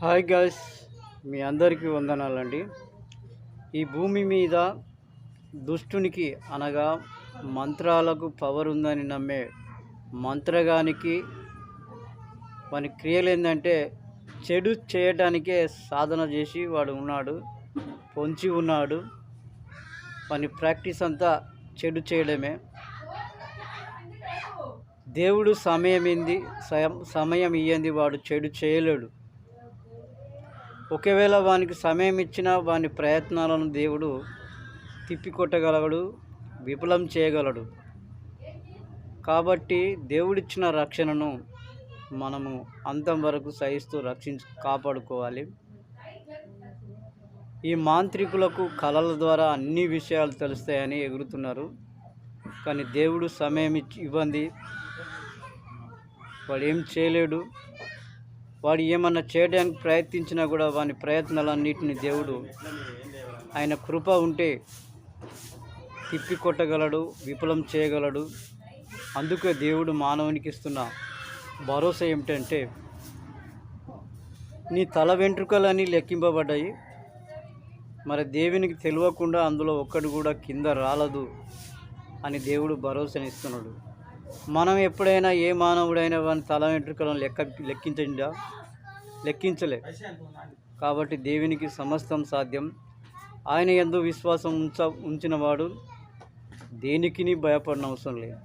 Hi guys మీ అందరికీ వందనాలండి. ఈ భూమి మీద దుష్టునికి అనగా మంత్రాలకు పవర్ ఉందని నమ్మే మంత్రగానికి వాని క్రియలు ఏంటంటే చెడు చేయటానికే సాధన చేసి వాడు ఉన్నాడు పొంచి ఉన్నాడు. వాని ప్రాక్టీస్ అంతా చెడు చేయడమే. దేవుడు సమయం ఏంది సమయం ఇయ్యంది వాడు చెడు చేయలేడు. ఒకవేళ వానికి సమయం ఇచ్చినా వాని ప్రయత్నాలను దేవుడు తిప్పికొట్టగలడు విఫలం చేయగలడు. కాబట్టి దేవుడిచ్చిన రక్షణను మనము అంతం వరకు సహిస్తూ రక్షించు కాపాడుకోవాలి. ఈ మాంత్రికులకు కళల ద్వారా అన్ని విషయాలు తెలుస్తాయని ఎగురుతున్నారు. కానీ దేవుడు సమయం ఇచ్చి ఇవ్వండి వాడు ఏం చేయలేడు. వాడు ఏమన్నా చేయడానికి ప్రయత్నించినా కూడా వాని ప్రయత్నాలన్నిటిని దేవుడు ఆయన కృప ఉంటే తిప్పి కొట్టగలడు విఫలం చేయగలడు. అందుకే దేవుడు మానవునికి ఇస్తున్న భరోసా ఏమిటంటే నీ తల వెంట్రుకలన్నీ లెక్కింపబడ్డాయి. మరి దేవునికి తెలియకుండా అందులో ఒక్కడు కూడా కింద రాలదు అని దేవుడు భరోసానిస్తున్నాడు మనం ఎప్పుడైనా ఏ మానవుడైనా వాని తల వెంట్రుకలను లెక్క లెక్కించండా? లెక్కించలే. కాబట్టి దేవునికి సమస్తం సాధ్యం. ఆయన ఎందు విశ్వాసం ఉంచ ఉంచినవాడు దేనికిని భయపడిన అవసరం లేదు.